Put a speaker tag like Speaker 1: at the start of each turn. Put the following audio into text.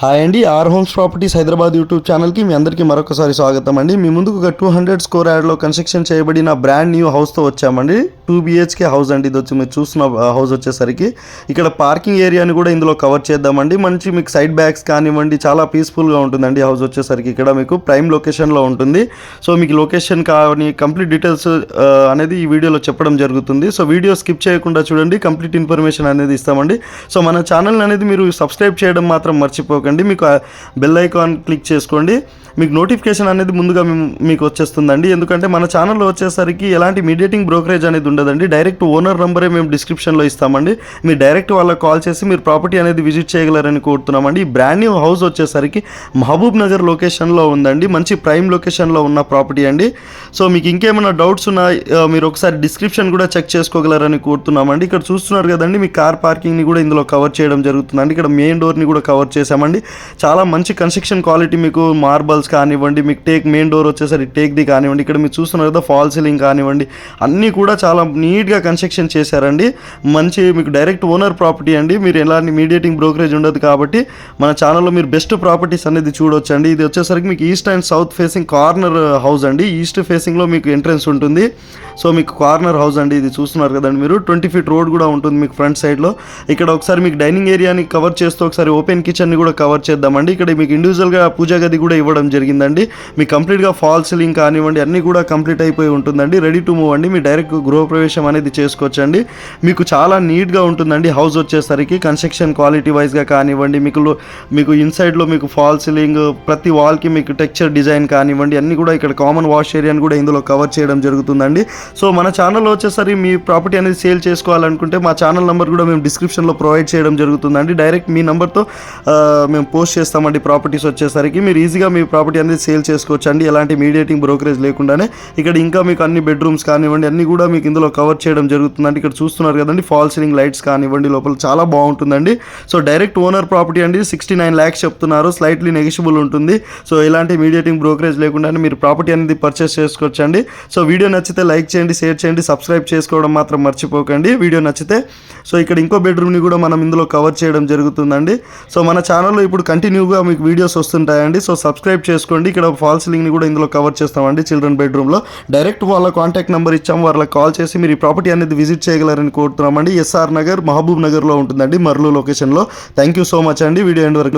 Speaker 1: hi అండి R homes properties Hyderabad YouTube ఛానల్కి మీ అందరికీ మరొకసారి స్వాగతం అండి మీ ముందుకు ఒక టూ హండ్రెడ్ స్కోర్ యాడ్లో కన్స్ట్రక్షన్ చేయబడిన బ్రాండ్ న్యూ హౌస్తో వచ్చామండి టూ బీహెచ్కే హౌస్ అండి ఇది వచ్చి మీరు చూసిన హౌస్ వచ్చేసరికి ఇక్కడ పార్కింగ్ ఏరియాని కూడా ఇందులో కవర్ చేద్దామండి మంచి మీకు సైడ్ బ్యాగ్స్ కానివ్వండి చాలా పీస్ఫుల్గా ఉంటుందండి హౌస్ వచ్చేసరికి ఇక్కడ మీకు ప్రైమ్ లొకేషన్లో ఉంటుంది సో మీకు లొకేషన్ కానీ కంప్లీట్ డీటెయిల్స్ అనేది ఈ వీడియోలో చెప్పడం జరుగుతుంది సో వీడియో స్కిప్ చేయకుండా చూడండి కంప్లీట్ ఇన్ఫర్మేషన్ అనేది ఇస్తామండి సో మన ఛానల్ అనేది మీరు సబ్స్క్రైబ్ చేయడం మాత్రం మర్చిపోకండి మర్చిపోకండి మీకు బెల్ ఐకాన్ క్లిక్ చేసుకోండి మీకు నోటిఫికేషన్ అనేది ముందుగా మీకు వచ్చేస్తుందండి ఎందుకంటే మన ఛానల్లో వచ్చేసరికి ఎలాంటి మీడియేటింగ్ బ్రోకరేజ్ అనేది ఉండదండి డైరెక్ట్ ఓనర్ నంబరే మేము డిస్క్రిప్షన్లో ఇస్తామండి మీరు డైరెక్ట్ వాళ్ళకి కాల్ చేసి మీరు ప్రాపర్టీ అనేది విజిట్ చేయగలరని కోరుతున్నామండి ఈ బ్రాండ్ న్యూ హౌస్ వచ్చేసరికి మహబూబ్ నగర్ లొకేషన్లో ఉందండి మంచి ప్రైమ్ లొకేషన్లో ఉన్న ప్రాపర్టీ అండి సో మీకు ఇంకేమైనా డౌట్స్ ఉన్నా మీరు ఒకసారి డిస్క్రిప్షన్ కూడా చెక్ చేసుకోగలరని కోరుతున్నామండి ఇక్కడ చూస్తున్నారు కదండి మీ కార్ పార్కింగ్ని కూడా ఇందులో కవర్ చేయడం జరుగుతుందండి ఇక్కడ మెయిన్ డోర్ని కూడా కవర్ చేశామండి కానివ్వండి చాలా మంచి కన్స్ట్రక్షన్ క్వాలిటీ మీకు మార్బల్స్ కానివ్వండి మీకు టేక్ మెయిన్ డోర్ వచ్చేసరి టేక్ది కానివ్వండి ఇక్కడ మీరు చూస్తున్నారు కదా ఫాల్ సీలింగ్ కానివ్వండి అన్నీ కూడా చాలా నీట్గా కన్స్ట్రక్షన్ చేశారండి మంచి మీకు డైరెక్ట్ ఓనర్ ప్రాపర్టీ అండి మీరు ఎలాంటి మీడియేటింగ్ బ్రోకరేజ్ ఉండదు కాబట్టి మన ఛానల్లో మీరు బెస్ట్ ప్రాపర్టీస్ అనేది చూడొచ్చండి ఇది వచ్చేసరికి మీకు east and south facing corner house అండి ఈస్ట్ ఫేసింగ్లో మీకు ఎంట్రెన్స్ ఉంటుంది సో మీకు కార్నర్ హౌస్ అండి ఇది చూస్తున్నారు కదండి మీరు ట్వంటీ ఫీట్ రోడ్ కూడా ఉంటుంది మీకు ఫ్రంట్ సైడ్లో ఇక్కడ ఒకసారి మీకు డైనింగ్ ఏరియాని కవర్ చేస్తూ ఒకసారి ఓపెన్ కిచెన్ని కూడా కవర్ కవర్ చేద్దామండి ఇక్కడ మీకు ఇండివిజువల్గా పూజ గది కూడా ఇవ్వడం జరిగిందండి మీకు కంప్లీట్గా ఫాల్ సీలింగ్ కానివ్వండి అన్నీ కూడా కంప్లీట్ అయిపోయి ఉంటుందండి రెడీ టు మూవ్ అండి మీ డైరెక్ట్ గృహప్రవేశం అనేది చేసుకోవచ్చండి మీకు చాలా నీట్గా ఉంటుందండి హౌస్ వచ్చేసరికి కన్స్ట్రక్షన్ క్వాలిటీ వైజ్గా కానివ్వండి మీకు మీకు ఇన్సైడ్లో మీకు ఫాల్ సీలింగ్ ప్రతి వాల్కి మీకు టెక్చర్ డిజైన్ కానివ్వండి అన్నీ కూడా ఇక్కడ కామన్ వాష్ ఏరియాని కూడా ఇందులో కవర్ చేయడం జరుగుతుందండి సో మన ఛానల్లో వచ్చేసరి మీ ప్రాపర్టీ అనేది సేల్ చేసుకోవాలనుకుంటే మా ఛానల్ నెంబర్ కూడా మేము డిస్క్రిప్షన్లో ప్రొవైడ్ చేయడం జరుగుతుందండి డైరెక్ట్ మీ నెంబర్తో మేము పోస్ట్ చేస్తామండి ప్రాపర్టీస్ వచ్చేసరికి మీరు ఈజీగా మీ ప్రాపర్టీ అనేది సేల్ చేసుకోవచ్చు అండి ఎలాంటి మీడియేటింగ్ బ్రోకరేజ్ లేకుండానే ఇక్కడ ఇంకా మీకు అన్ని బెడ్రూమ్స్ కానివ్వండి అన్ని కూడా మీకు ఇందులో కవర్ చేయడం జరుగుతుందండి ఇక్కడ చూస్తున్నారు కదండి ఫాల్ సీలింగ్ లైట్స్ కానివ్వండి లోపల చాలా బాగుంటుందండి సో డైరెక్ట్ ఓనర్ ప్రాపర్టీ అండి సిక్స్టీ నైన్ ల్యాక్స్ చెప్తున్నారు స్లైట్లీ నెగిషిబుల్ ఉంటుంది సో ఎలాంటి మీడియేటింగ్ బ్రోకరేజ్ లేకుండానే మీరు ప్రాపర్టీ అనేది పర్చేస్ చేసుకోవచ్చండి సో వీడియో నచ్చితే లైక్ చేయండి షేర్ చేయండి సబ్స్క్రైబ్ చేసుకోవడం మాత్రం మర్చిపోకండి వీడియో నచ్చితే సో ఇక్కడ ఇంకో బెడ్రూమ్ని కూడా మనం ఇందులో కవర్ చేయడం జరుగుతుందండి సో మన ఛానల్లో ఇప్పుడు కంటిన్యూగా మీకు వీడియోస్ వస్తుంటాయండి సో సబ్స్క్రైబ్ చేసుకోండి ఇక్కడ ఫాల్స్ లింక్ని కూడా ఇందులో కవర్ చేస్తామండి చిల్డ్రన్ బెడ్రూమ్లో డైరెక్ట్ వాళ్ళ కాంటాక్ట్ నెంబర్ ఇచ్చాము వాళ్ళకి కాల్ చేసి మీరు ఈ ప్రాపర్టీ అనేది విజిట్ చేయగలరని కోరుతున్నామండి ఎస్ఆర్ నగర్ మహబూబ్ నగర్లో ఉంటుందండి మర్లు లొకేషన్లో థ్యాంక్ యూ సో మచ్ అండి వీడియో ఎండ్ వరకు